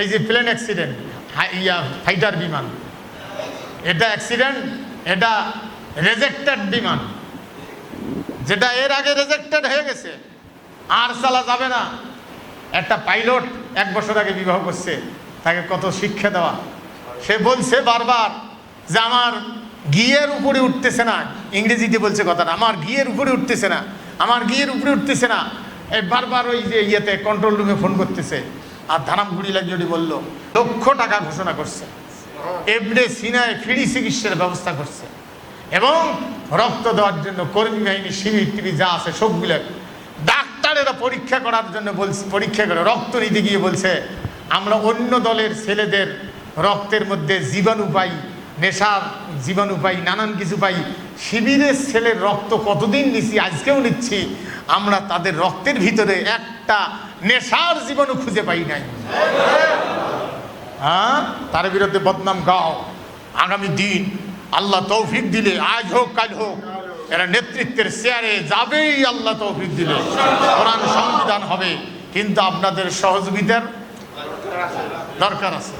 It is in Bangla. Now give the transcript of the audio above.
এই যে প্লেন অ্যাক্সিডেন্ট ইয়া ফাইটার বিমান। এটা অ্যাক্সিডেন্ট এটা রেজেক্টেড বিমান। যেটা এর আগে রেজেক্টেড হয়ে গেছে, আর চালা যাবে না। একটা পাইলট এক বছর আগে বিবাহ করছে, তাকে কত শিক্ষা দেওয়া। সে বলছে বারবার যে আমার গিয়ের উপরে উঠতেছে না। ইংরেজিতে বলছে কথাটা, আমার গিয়ের উপরে উঠতেছে না, আমার গিয়ের উপরে উঠতেছে না। বারবার ওই যে ইয়েতে কন্ট্রোল রুমে ফোন করতেছে। আর ধারামগুড়ি লাগিয়ে বলল, লক্ষ টাকা ঘোষণা করছে। এমনি সিনায় ফ্রি চিকিৎসার ব্যবস্থা করছে। এবং রক্ত দেওয়ার জন্য কর্মী বাহিনী, শিবির, টিভি যা আছে সবগুলো ডাক্তারেরা পরীক্ষা করার জন্য বলছে, পরীক্ষা করে, রক্ত নিতে গিয়ে বলছে, আমরা অন্য দলের ছেলেদের রক্তের মধ্যে জীবাণু পাই, নেশার জীবাণু পাই, নানান কিছু পাই। শিবিরের ছেলের রক্ত কতদিন নিচ্ছি আজকেও নিচ্ছি আমরা তাদের রক্তের ভিতরে একটা নেশার জীবাণু খুঁজে পাই নাই। হ্যাঁ? তার বিরুদ্ধে বদনাম গাও। আগামী দিন আল্লাহ তৌফিক দিলে, আজ হোক, কাল হোক, এরা নেতৃত্বের চেয়ারে যাবেই আল্লাহ তৌফিক দিলে। কোরআন সংবিধান হবে, কিন্তু আপনাদের সহযোগিতার দরকার আছে।